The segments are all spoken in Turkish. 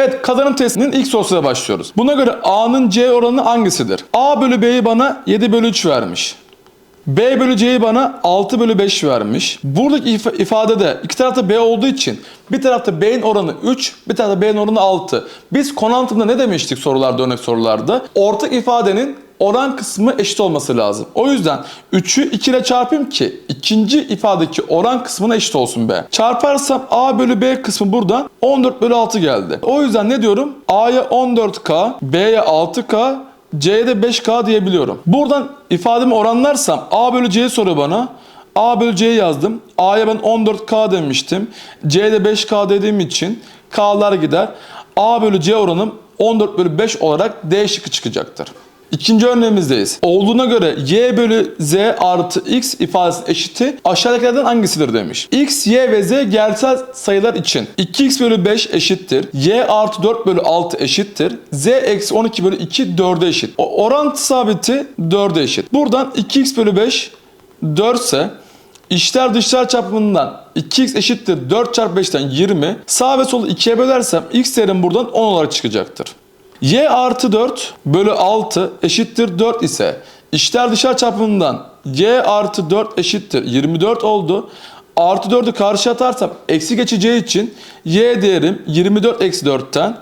Evet kazanım testinin ilk sorusuyla başlıyoruz. Buna göre A'nın C oranı hangisidir? A bölü B'yi bana 7 bölü 3 vermiş. B bölü C'yi bana 6 bölü 5 vermiş. Buradaki if- ifadede iki tarafta B olduğu için bir tarafta B'nin oranı 3, bir tarafta B'nin oranı 6. Biz konu anlatımında ne demiştik sorularda, örnek sorularda? Ortak ifadenin oran kısmı eşit olması lazım. O yüzden 3'ü 2 ile çarpayım ki ikinci ifadedeki oran kısmına eşit olsun B. Çarparsam A bölü B kısmı buradan 14 bölü 6 geldi. O yüzden ne diyorum? A'ya 14K, B'ye 6K, C'ye de 5K diyebiliyorum. Buradan ifademi oranlarsam A bölü C'yi soruyor bana. A bölü C'yi yazdım. A'ya ben 14K demiştim. C'ye de 5K dediğim için K'lar gider. A bölü C oranım 14 bölü 5 olarak D şıkkı çıkacaktır. İkinci örneğimizdeyiz. Olduğuna göre y bölü z artı x ifadesi eşiti aşağıdakilerden hangisidir demiş. x, y ve z gerçel sayılar için 2x bölü 5 eşittir. y artı 4 bölü 6 eşittir. z eksi 12 bölü 2 4'e eşit. O orantı sabiti 4'e eşit. Buradan 2x bölü 5 4 ise İçler dışlar çarpımından 2x eşittir 4 çarpı 5'ten 20. Sağ ve solu 2'ye bölersem x değerim buradan 10 olarak çıkacaktır. Y artı 4 bölü 6 eşittir 4 ise içler dışlar çarpımından y artı 4 eşittir 24 oldu. Artı 4'ü karşı atarsam eksi geçeceği için y değerim 24 eksi 4'ten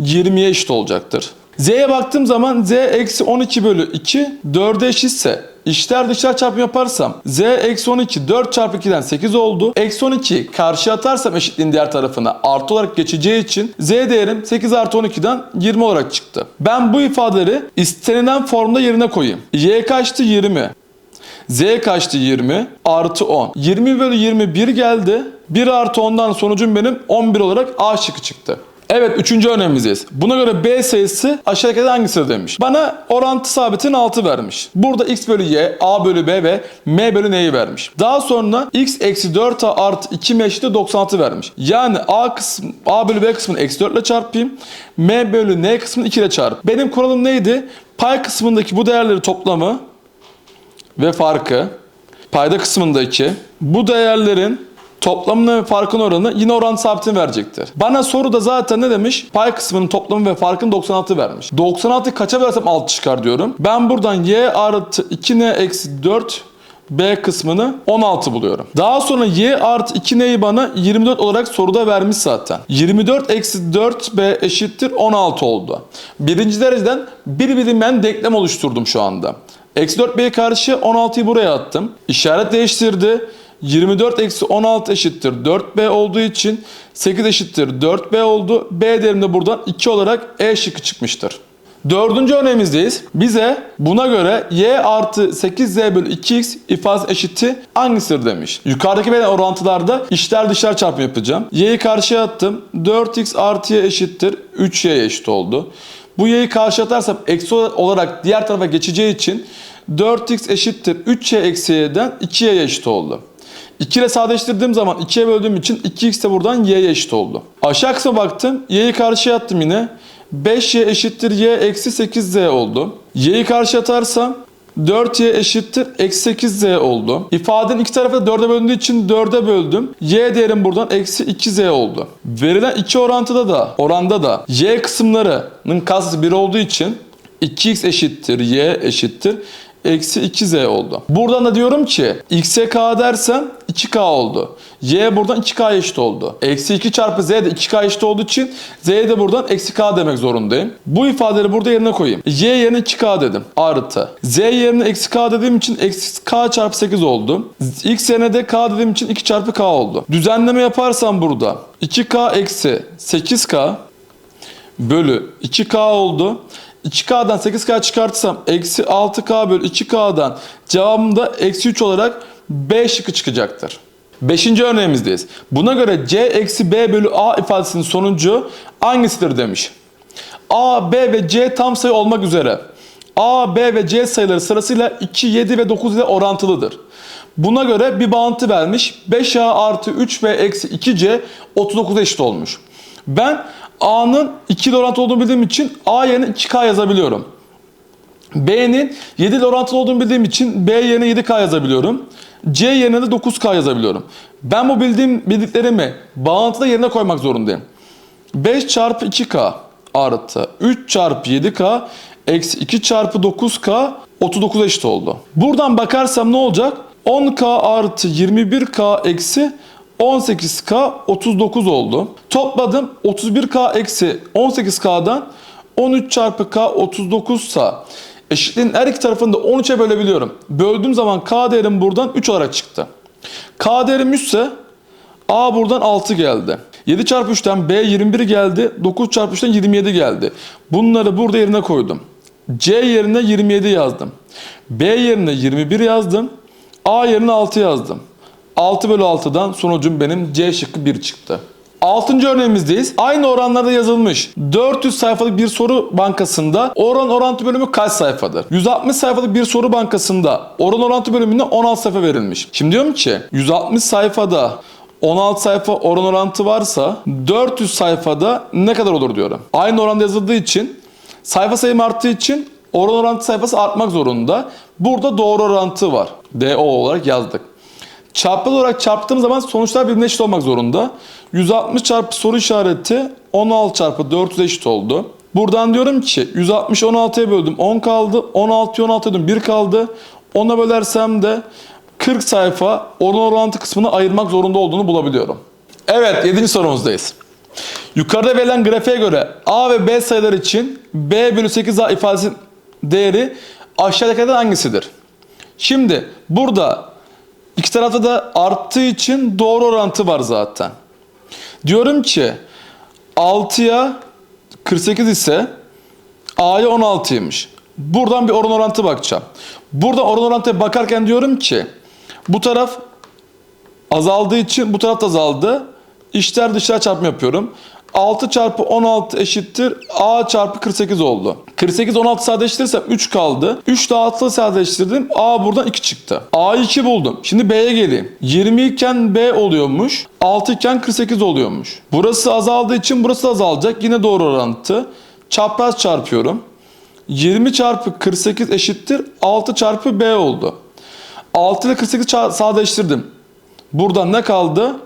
20'ye eşit olacaktır. Z'ye baktığım zaman Z eksi 12 bölü 2 4'e eşitse içler dışlar çarpım yaparsam Z eksi 12 4 çarpı 2'den 8 oldu. Eksi 12 karşı atarsam eşitliğin diğer tarafına artı olarak geçeceği için Z değerim 8 artı 12'den 20 olarak çıktı. Ben bu ifadeleri istenilen formda yerine koyayım. Y kaçtı 20. Z kaçtı 20 artı 10. 20 bölü 21 geldi. 1 artı 10'dan sonucum benim 11 olarak A şıkkı çıktı. Evet üçüncü örneğimizdeyiz. Buna göre B sayısı aşağıdaki hangisidir demiş. Bana orantı sabitin 6 vermiş. Burada x bölü y, a bölü b ve m bölü n'yi vermiş. Daha sonra x eksi 4a artı 2m eşittir 96 vermiş. Yani a kısmı, a bölü b kısmını eksi 4 ile çarpayım. m bölü n kısmını 2 ile çarp. Benim kuralım neydi? Pay kısmındaki bu değerleri toplamı ve farkı payda kısmındaki bu değerlerin toplamını ve farkın oranı yine oran sabitini verecektir. Bana soruda zaten ne demiş? Pay kısmının toplamı ve farkını 96 vermiş. 96 kaça versem 6 çıkar diyorum. Ben buradan y artı 2n eksi 4 B kısmını 16 buluyorum. Daha sonra y artı 2n'yi bana 24 olarak soruda vermiş zaten. 24 eksi 4b eşittir 16 oldu. Birinci dereceden bir bilinmeyen denklem oluşturdum şu anda. Eksi 4b'ye karşı 16'yı buraya attım. İşaret değiştirdi. 24 eksi 16 eşittir 4b olduğu için 8 eşittir 4b oldu. B değerim de buradan 2 olarak E şıkkı çıkmıştır. Dördüncü örneğimizdeyiz. Bize buna göre y artı 8z bölü 2x ifadesi eşiti hangisidir demiş. Yukarıdaki verilen orantılarda içler dışlar çarpımı yapacağım. y'yi karşıya attım. 4x artı y eşittir 3y eşit oldu. Bu y'yi karşı atarsam eksi olarak diğer tarafa geçeceği için 4x eşittir 3y eksi y'den 2y eşit oldu. 2 ile sadeleştirdiğim zaman 2'ye böldüğüm için 2x de buradan y'ye eşit oldu. Aşağı kısma baktım. y'yi karşıya attım yine. 5y eşittir y eksi 8z oldu. y'yi karşı atarsam 4y eşittir eksi 8z oldu. İfadenin iki tarafı da 4'e bölündüğü için 4'e böldüm. y değerim buradan eksi 2z oldu. Verilen iki orantıda da oranda da y kısımlarının katsayısı 1 olduğu için 2x eşittir y eşittir eksi 2z oldu. Buradan da diyorum ki x'e k dersem 2k oldu. y buradan 2k eşit oldu. Eksi 2 çarpı z de 2k eşit olduğu için z'ye de buradan eksi k demek zorundayım. Bu ifadeleri burada yerine koyayım. y yerine 2k dedim. Artı. z yerine eksi k dediğim için eksi k çarpı 8 oldu. x yerine de k dediğim için 2 çarpı k oldu. Düzenleme yaparsam burada 2k eksi 8k bölü 2k oldu. 2K'dan 8K çıkartırsam eksi 6K bölü 2K'dan cevabım da eksi 3 olarak B şıkkı çıkacaktır. Beşinci örneğimizdeyiz. Buna göre C eksi B bölü A ifadesinin sonucu hangisidir demiş. A, B ve C tam sayı olmak üzere A, B ve C sayıları sırasıyla 2, 7 ve 9 ile orantılıdır. Buna göre bir bağıntı vermiş. 5A artı 3B eksi 2C 39 eşit olmuş. Ben A'nın 2 ile olduğunu bildiğim için A yerine 2K yazabiliyorum. B'nin 7 ile olduğunu bildiğim için B yerine 7K yazabiliyorum. C yerine de 9K yazabiliyorum. Ben bu bildiğim bildiklerimi bağıntıda yerine koymak zorundayım. 5 çarpı 2K artı 3 çarpı 7K eksi 2 çarpı 9K 39 eşit oldu. Buradan bakarsam ne olacak? 10K artı 21K eksi 18K 39 oldu. Topladım 31K eksi 18K'dan 13 çarpı K 39 sa eşitliğin her iki tarafını da 13'e bölebiliyorum. Böldüğüm zaman K değerim buradan 3 olarak çıktı. K değerim 3 ise A buradan 6 geldi. 7 çarpı 3'ten B 21 geldi. 9 çarpı 3'ten 27 geldi. Bunları burada yerine koydum. C yerine 27 yazdım. B yerine 21 yazdım. A yerine 6 yazdım. 6 bölü 6'dan sonucum benim C şıkkı 1 çıktı. Altıncı örneğimizdeyiz. Aynı oranlarda yazılmış 400 sayfalık bir soru bankasında oran orantı bölümü kaç sayfadır? 160 sayfalık bir soru bankasında oran orantı bölümünde 16 sayfa verilmiş. Şimdi diyorum ki 160 sayfada 16 sayfa oran orantı varsa 400 sayfada ne kadar olur diyorum. Aynı oranda yazıldığı için sayfa sayım arttığı için oran orantı sayfası artmak zorunda. Burada doğru orantı var. DO olarak yazdık. Çarpılı olarak çarptığım zaman sonuçlar birbirine eşit olmak zorunda. 160 çarpı soru işareti 16 çarpı 400 eşit oldu. Buradan diyorum ki 160 16'ya böldüm 10 kaldı. 16'ya 16 böldüm 1 kaldı. 10'a bölersem de 40 sayfa oran orantı kısmını ayırmak zorunda olduğunu bulabiliyorum. Evet 7. sorumuzdayız. Yukarıda verilen grafiğe göre A ve B sayılar için B bölü 8A ifadesinin değeri aşağıdakilerden hangisidir? Şimdi burada İki tarafta da arttığı için doğru orantı var zaten. Diyorum ki 6'ya 48 ise A'ya 16'ymış. Buradan bir oran orantı bakacağım. Buradan oran orantıya bakarken diyorum ki bu taraf azaldığı için bu taraf da azaldı. İşler dışlar çarpımı yapıyorum. 6 çarpı 16 eşittir A çarpı 48 oldu. 48 16 sadeleştirirsem 3 kaldı. 3 daha 6 sadeleştirdim. A buradan 2 çıktı. A'yı 2 buldum. Şimdi B'ye geleyim. 20 iken B oluyormuş. 6 iken 48 oluyormuş. Burası azaldığı için burası azalacak. Yine doğru orantı. Çapraz çarpıyorum. 20 çarpı 48 eşittir 6 çarpı B oldu. 6 ile 48 ça- sadeleştirdim. Buradan ne kaldı?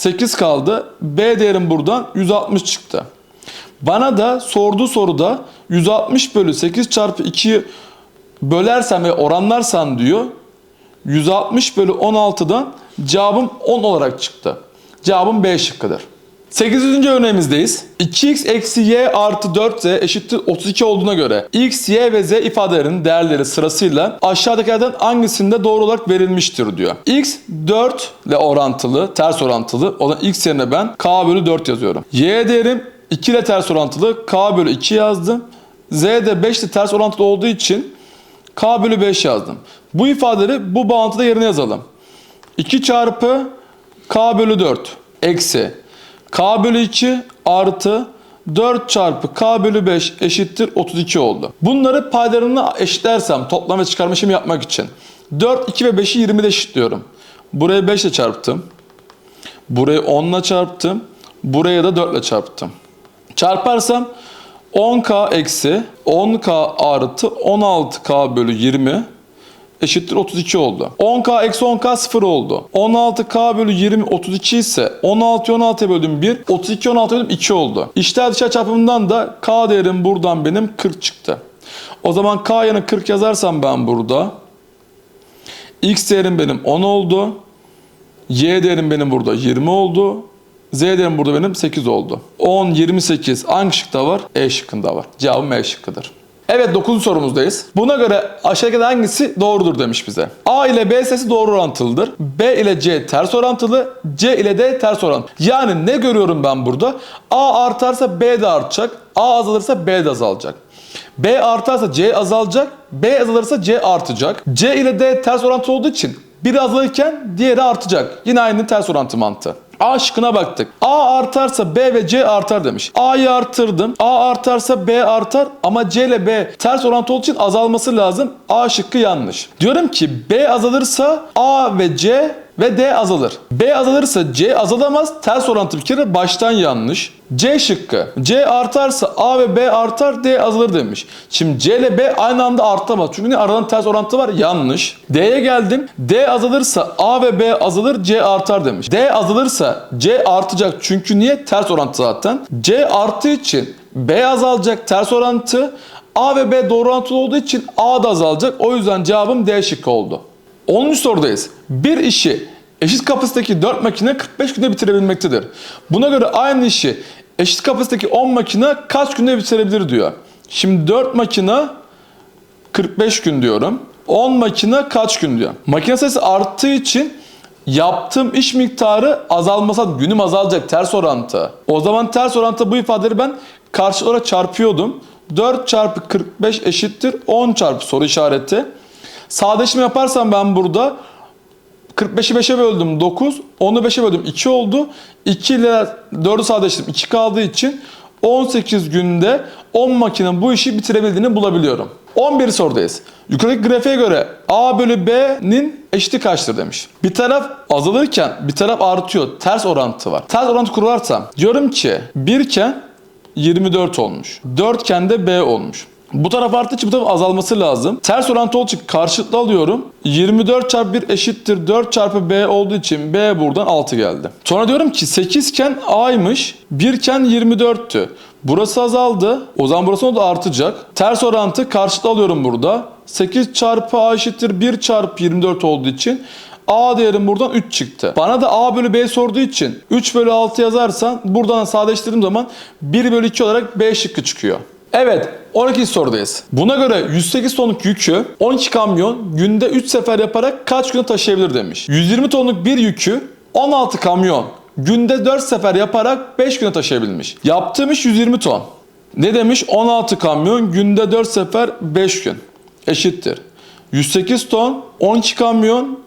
8 kaldı. B değerim buradan 160 çıktı. Bana da sorduğu soruda 160 bölü 8 çarpı 2'yi bölersen ve oranlarsan diyor 160 bölü 16'dan cevabım 10 olarak çıktı. Cevabım B şıkkıdır. 8. örneğimizdeyiz. 2x eksi y artı 4z eşittir 32 olduğuna göre x, y ve z ifadelerinin değerleri sırasıyla aşağıdakilerden hangisinde doğru olarak verilmiştir diyor. x 4 ile orantılı, ters orantılı. O zaman x yerine ben k bölü 4 yazıyorum. y değerim 2 ile ters orantılı k bölü 2 yazdım. z de 5 ile ters orantılı olduğu için k bölü 5 yazdım. Bu ifadeleri bu bağıntıda yerine yazalım. 2 çarpı k bölü 4 eksi k bölü 2 artı 4 çarpı k bölü 5 eşittir 32 oldu. Bunları paylarını eşitlersem toplam ve çıkarma işlemi yapmak için 4, 2 ve 5'i 20 ile eşitliyorum. Burayı 5 ile çarptım. Burayı 10 ile çarptım. Buraya da 4 ile çarptım. Çarparsam 10k eksi 10k artı 16k bölü 20 eşittir 32 oldu. 10k eksi 10k 0 oldu. 16k bölü 20 32 ise 16 16'ya böldüm 1. 32 16'ya böldüm 2 oldu. İşler dışarı çarpımından da k değerim buradan benim 40 çıktı. O zaman k yanı 40 yazarsam ben burada. X değerim benim 10 oldu. Y değerim benim burada 20 oldu. Z değerim burada benim 8 oldu. 10, 28 hangi şıkta var? E şıkkında var. Cevabım E şıkkıdır. Evet 9. sorumuzdayız. Buna göre aşağıdaki hangisi doğrudur demiş bize. A ile B sayısı doğru orantılıdır. B ile C ters orantılı. C ile D ters orantılı. Yani ne görüyorum ben burada? A artarsa B de artacak. A azalırsa B de azalacak. B artarsa C azalacak. B azalırsa C artacak. C ile D ters orantılı olduğu için biri azalırken diğeri artacak. Yine aynı ters orantı mantığı. A şıkkına baktık. A artarsa B ve C artar demiş. A'yı arttırdım. A artarsa B artar ama C ile B ters orantı olduğu için azalması lazım. A şıkkı yanlış. Diyorum ki B azalırsa A ve C ve D azalır. B azalırsa C azalamaz. Ters orantı bir kere baştan yanlış. C şıkkı. C artarsa A ve B artar D azalır demiş. Şimdi C ile B aynı anda artamaz. Çünkü ne aralarında ters orantı var yanlış. D'ye geldim. D azalırsa A ve B azalır C artar demiş. D azalırsa C artacak. Çünkü niye? Ters orantı zaten. C arttığı için B azalacak ters orantı. A ve B doğru orantılı olduğu için A da azalacak. O yüzden cevabım D şıkkı oldu. 10. sorudayız. Bir işi eşit kapasitedeki 4 makine 45 günde bitirebilmektedir. Buna göre aynı işi eşit kapasitedeki 10 makine kaç günde bitirebilir diyor. Şimdi 4 makine 45 gün diyorum. 10 makine kaç gün diyor. Makine sayısı arttığı için yaptığım iş miktarı azalmasa günüm azalacak ters orantı. O zaman ters orantı bu ifadeleri ben karşılara çarpıyordum. 4 çarpı 45 eşittir 10 çarpı soru işareti. Sadeleşme yaparsam ben burada 45'i 5'e böldüm 9, 10'u 5'e böldüm 2 oldu. 2 ile 4'ü sadeleştirdim 2 kaldığı için 18 günde 10 makine bu işi bitirebildiğini bulabiliyorum. 11 sorudayız. Yukarıdaki grafiğe göre A bölü B'nin eşiti kaçtır demiş. Bir taraf azalırken bir taraf artıyor. Ters orantı var. Ters orantı kurularsam diyorum ki 1 iken 24 olmuş. 4 iken de B olmuş. Bu taraf arttığı için bu taraf azalması lazım. Ters orantı olduğu için karşılıklı alıyorum. 24 çarpı 1 eşittir 4 çarpı B olduğu için B buradan 6 geldi. Sonra diyorum ki 8 iken A'ymış. 1 iken 24'tü. Burası azaldı. O zaman burası da artacak. Ters orantı karşılıklı alıyorum burada. 8 çarpı A eşittir 1 çarpı 24 olduğu için A değerim buradan 3 çıktı. Bana da A bölü B sorduğu için 3 bölü 6 yazarsan buradan sadeleştirdiğim zaman 1 bölü 2 olarak B şıkkı çıkıyor. Evet 12 sorudayız. Buna göre 108 tonluk yükü 12 kamyon günde 3 sefer yaparak kaç güne taşıyabilir demiş. 120 tonluk bir yükü 16 kamyon günde 4 sefer yaparak 5 güne taşıyabilmiş. Yaptığım iş 120 ton. Ne demiş? 16 kamyon günde 4 sefer 5 gün eşittir. 108 ton 12 kamyon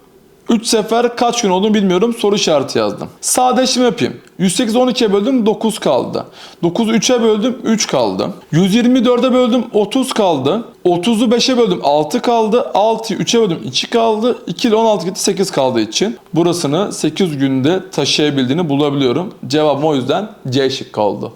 3 sefer kaç gün olduğunu bilmiyorum. Soru işareti yazdım. Sadeleştirme yapayım. 108'i 12'ye böldüm 9 kaldı. 9'u 3'e böldüm 3 kaldı. 124'e böldüm 30 kaldı. 30'u 5'e böldüm 6 kaldı. 6'yı 3'e böldüm 2 kaldı. 2 ile 16 gitti 8 kaldığı için burasını 8 günde taşıyabildiğini bulabiliyorum. Cevabım o yüzden C şıkkı oldu.